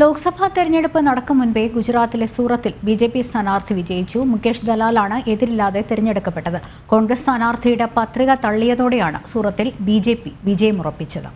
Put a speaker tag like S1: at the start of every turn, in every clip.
S1: ലോക്സഭാ തെരഞ്ഞെടുപ്പ് നടക്കും മുൻപേ ഗുജറാത്തിലെ സൂറത്തിൽ ബി ജെ പി സ്ഥാനാർത്ഥി വിജയിച്ചു. മുകേഷ് ദലാലാണ് എതിരില്ലാതെ തെരഞ്ഞെടുക്കപ്പെട്ടത്. കോൺഗ്രസ് സ്ഥാനാർത്ഥിയുടെ പത്രിക തള്ളിയതോടെയാണ് സൂറത്തിൽ ബി ജെ പി വിജയമുറപ്പിച്ചത്.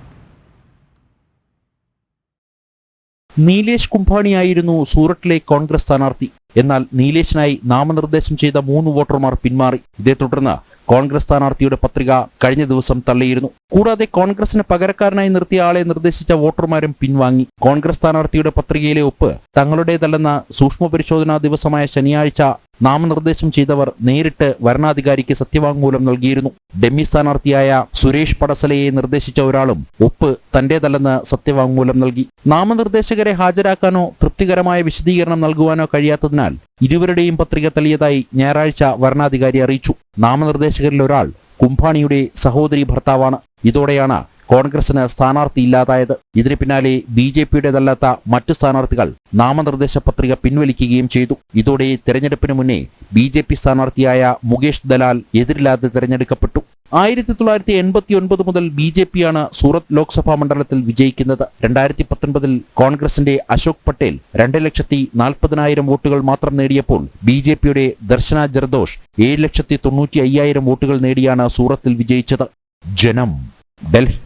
S2: നീലേഷ് കുംഭാണിയായിരുന്നു സൂററ്റിലെ കോൺഗ്രസ് സ്ഥാനാർത്ഥി. എന്നാൽ നീലേഷിനായി നാമനിർദ്ദേശം ചെയ്ത മൂന്ന് വോട്ടർമാർ പിന്മാറി. ഇതേ തുടർന്ന് കോൺഗ്രസ് സ്ഥാനാർത്ഥിയുടെ പത്രിക കഴിഞ്ഞ ദിവസം തള്ളിയിരുന്നു. കൂടാതെ കോൺഗ്രസിന് പകരക്കാരനായി നിർത്തിയ ആളെ നിർദ്ദേശിച്ച വോട്ടർമാരും പിൻവാങ്ങി. കോൺഗ്രസ് സ്ഥാനാർത്ഥിയുടെ പത്രികയിലെ ഒപ്പ് തങ്ങളുടേതല്ലെന്ന സൂക്ഷ്മ പരിശോധനാ ദിവസമായ ശനിയാഴ്ച നാമനിർദ്ദേശം ചെയ്തവർ നേരിട്ട് വരണാധികാരിക്ക് സത്യവാങ്മൂലം നൽകിയിരുന്നു. ഡെമ്മി സ്ഥാനാർത്ഥിയായ സുരേഷ് പടസലയെ നിർദ്ദേശിച്ച ഒരാളും ഒപ്പ് തന്റേതല്ലെന്ന് സത്യവാങ്മൂലം നൽകി. നാമനിർദ്ദേശകരെ ഹാജരാക്കാനോ തൃപ്തികരമായ വിശദീകരണം നൽകുവാനോ കഴിയാത്തതിനാൽ ഇരുവരുടെയും പത്രിക തെളിയതായി ഞായറാഴ്ച വരണാധികാരി അറിയിച്ചു. നാമനിർദ്ദേശകരിൽ ഒരാൾ കുംഭാണിയുടെ സഹോദരി ഭർത്താവാണ്. ഇതോടെയാണ് കോൺഗ്രസിന് സ്ഥാനാർത്ഥി ഇല്ലാതായത്. ഇതിന് പിന്നാലെ ബി ജെ പിയുടേതല്ലാത്ത മറ്റ് സ്ഥാനാർത്ഥികൾ നാമനിർദ്ദേശ പത്രിക പിൻവലിക്കുകയും ചെയ്തു. ഇതോടെ തെരഞ്ഞെടുപ്പിന് മുന്നേ ബി ജെ പി സ്ഥാനാർത്ഥിയായ മുകേഷ് ദലാൽ എതിരില്ലാതെ തെരഞ്ഞെടുക്കപ്പെട്ടു. ആയിരത്തി തൊള്ളായിരത്തി എൺപത്തി ഒൻപത് മുതൽ ബി ജെ പിയാണ് സൂറത്ത് ലോക്സഭാ മണ്ഡലത്തിൽ വിജയിക്കുന്നത്. രണ്ടായിരത്തി പത്തൊൻപതിൽ കോൺഗ്രസിന്റെ അശോക് പട്ടേൽ രണ്ട് ലക്ഷത്തി നാൽപ്പതിനായിരം വോട്ടുകൾ മാത്രം നേടിയപ്പോൾ ബി ജെ പിയുടെ ദർശന ജർദോഷ് ഏഴ് ലക്ഷത്തി തൊണ്ണൂറ്റി അയ്യായിരം വോട്ടുകൾ നേടിയാണ് സൂറത്തിൽ വിജയിച്ചത്. ജനം ഡൽഹി.